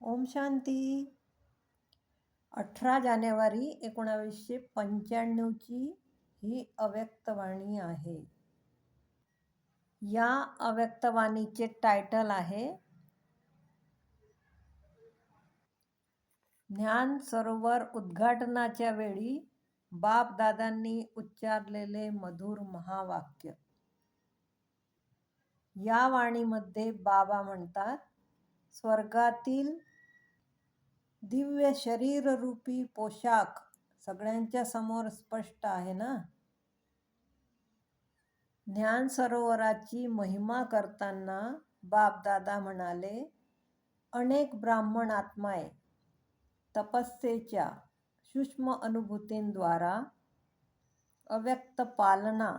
ओम शांती. अठरा जानेवारी एकोणावीसशे पंच्याण्णवची ही अव्यक्तवाणी आहे. या अव्यक्तवाणीचे टायटल आहे ज्ञान सरोवर उद्घाटनाच्या वेळी बापदादांनी उच्चारलेले मधुर महावाक्य. या वाणीमध्ये बाबा म्हणतात स्वर्गातील दिव्य शरीररूपी पोशाख सगळ्यांच्या समोर स्पष्ट आहे ना? ज्ञान सरोवराची महिमा करताना बापदादा म्हणाले अनेक ब्राह्मण आत्माय तपस्येच्या सूक्ष्म अनुभूतींद्वारा अव्यक्त पालना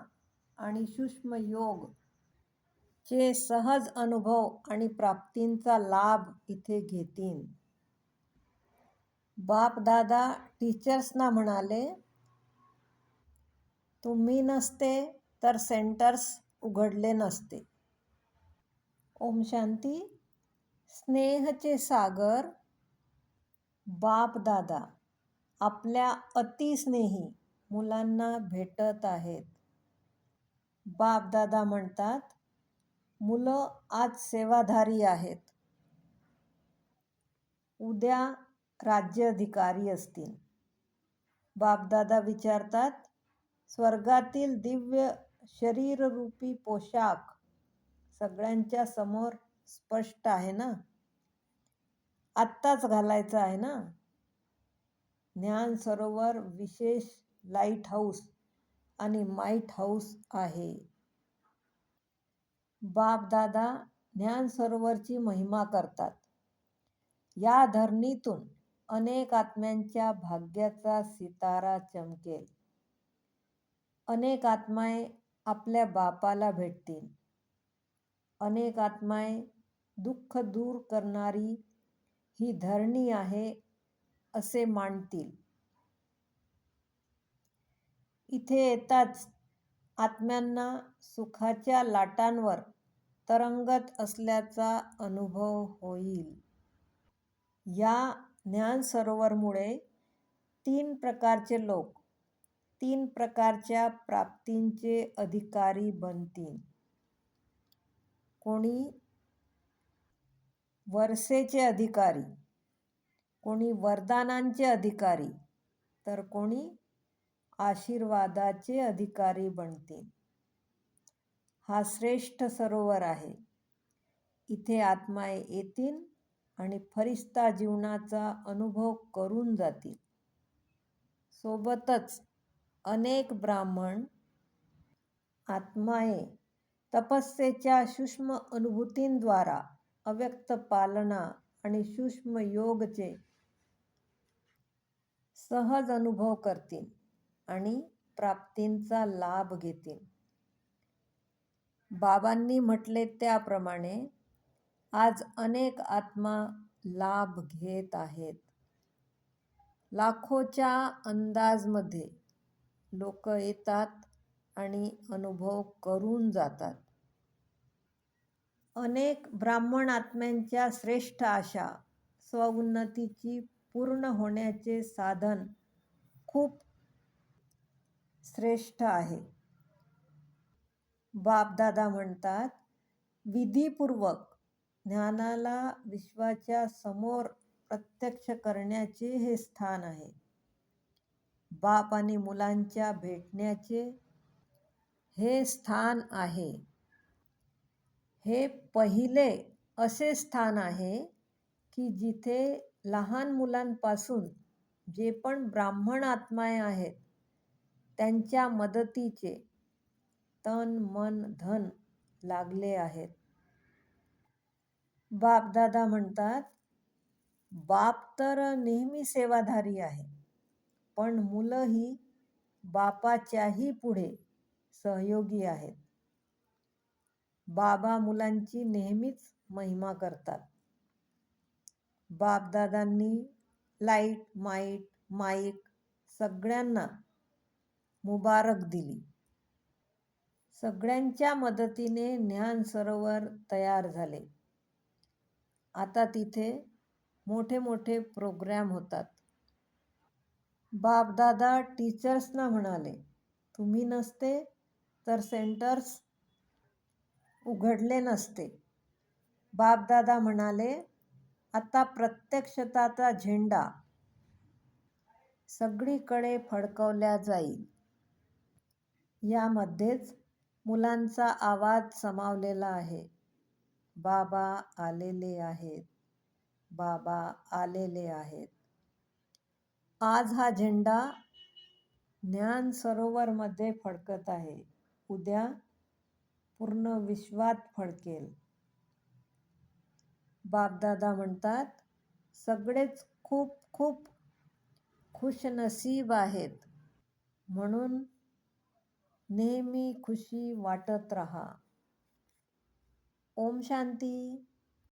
आणि सूक्ष्म योग चे सहज अनुभव आणि प्राप्तींचा लाभ इथे घेतील बापदादा टीचर्सना म्हणाले तुम्ही नसते तर सेंटर्स उघडले नसते. ओम शांती. स्नेहचे सागर. बापदादा आपल्या अतिस्नेही मुलांना भेटत आहेत. बापदादा म्हणतात मुलं आज सेवाधारी आहेत. उद्या राज्य अधिकारी असतील. बापदादा विचारतात स्वर्गातील दिव्य शरीररूपी पोशाख सगळ्यांच्या समोर स्पष्ट आहे ना? आत्ताच घालायचं आहे ना? ज्ञान सरोवर विशेष लाइट हाऊस आणि माईट हाऊस आहे. बापदादा ज्ञान सरोवरची महिमा करतात. या धरणीतून अनेक आत्म्यांच्या भाग्याचा सितारा चमकेल. अनेक आत्माय आपल्या बापाला भेटतील. अनेक आत्माय दुःख दूर करणारी ही धरणी आहे असे मांडतील. इथे येताच आत्म्यांना सुखाच्या लाटांवर तरंगत असल्याचा अनुभव होईल. या ज्ञान सरोवरमुळे तीन प्रकारचे लोक तीन प्रकारच्या प्राप्तींचे अधिकारी बनतील. कोणी वर्षेचे अधिकारी कोणी वरदानांचे अधिकारी तर कोणी आशीर्वादाचे अधिकारी बनतील. हा श्रेष्ठ सरोवर आहे. इथे आत्माए येतील आणि फरिस्ता जीवनाचा अनुभव करून जातील. सोबतच अनेक ब्राह्मण आत्माए तपस्येच्या सूक्ष्म अनुभूतींद्वारा अव्यक्त पालना आणि सूक्ष्म योगचे सहज अनुभव करतील आणि प्राप्तींचा लाभ घेतील. बाबांनी म्हटले त्याप्रमाणे आज अनेक आत्मा लाभ घेत आहेत. लाखोच्या अंदाजमध्ये लोक येतात आणि अनुभव करून जातात. अनेक ब्राह्मण आत्म्यांच्या श्रेष्ठ आशा स्वउन्नतीची पूर्ण होण्याचे साधन खूप श्रेष्ठ आहे. बापदादा म्हणतात विधीपूर्वक ज्ञानाला विश्वाच्या समोर प्रत्यक्ष करण्याचे हे स्थान आहे. बाप आणि मुलांच्या भेटण्याचे हे स्थान आहे. हे पहिले असे स्थान आहे की जिथे लहान मुलांपासून जे पण ब्राह्मण आत्माय आहेत त्यांच्या मदतीचे तन मन धन लागले आहेत. बापदादा म्हणतात बाप तर नेहमी सेवाधारी आहे पण मुलंही बापाच्याही पुढे सहयोगी आहेत. बाबा मुलांची नेहमीच महिमा करतात. बापदादांनी लाइट माईट माईक सगळ्यांना मुबारक दिली. सगळ्यांच्या मदतीने ज्ञान सरोवर तयार झाले. आता तिथे मोठे मोठे प्रोग्रॅम होतात. बापदादा टीचर्सना म्हणाले तुम्ही नसते तर सेंटर्स उघडले नसते. बापदादा म्हणाले आता प्रत्यक्षताचा झेंडा सगळीकडे फडकवल्या जाईल. यामध्येच मुलांचा आवाज समावलेला आहे. बाबा आलेले आहेत. बाबा आलेले आहेत. आज हा झेंडा ज्ञान सरोवरमध्ये फडकत आहे. उद्या पूर्ण विश्वात फडकेल. बापदादा म्हणतात सगळेच खूप खूप खुशनसीब आहेत. म्हणून नेहमी खुशी वाटत रहा. ओम शांती